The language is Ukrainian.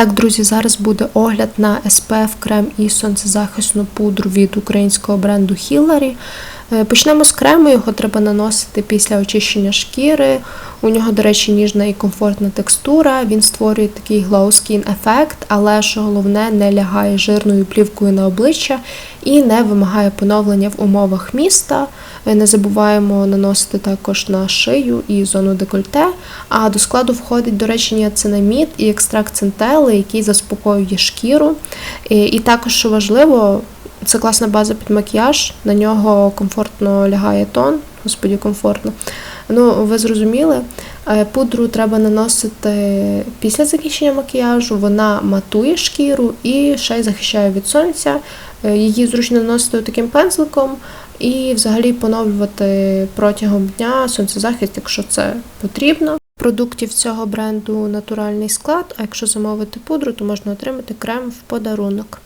Так, друзі, зараз буде огляд на SPF крем і сонцезахисну пудру від українського бренду Hillary. Е, Почнемо з крему, його треба наносити після очищення шкіри. У нього, до речі, ніжна і комфортна текстура. Він створює такий glow skin ефект, але що головне, не лягає жирною плівкою на обличчя і не вимагає поновлення в умовах міста. Е, Не забуваємо наносити також на шию і зону декольте. А до складу входить, до речі, ніацинамід і екстракт центели, який заспокоює шкіру. І, і також, що важливо, це класна база під макіяж, на нього комфортно лягає тон, господі, комфортно. Ну, ви зрозуміли, Е, пудру треба наносити після закінчення макіяжу, вона матує шкіру і ще й захищає від сонця. Е, Її зручно наносити таким пензликом і взагалі поновлювати протягом дня сонцезахист, якщо це потрібно. Продуктів цього бренду натуральний склад, а якщо замовити пудру, то можна отримати крем в подарунок.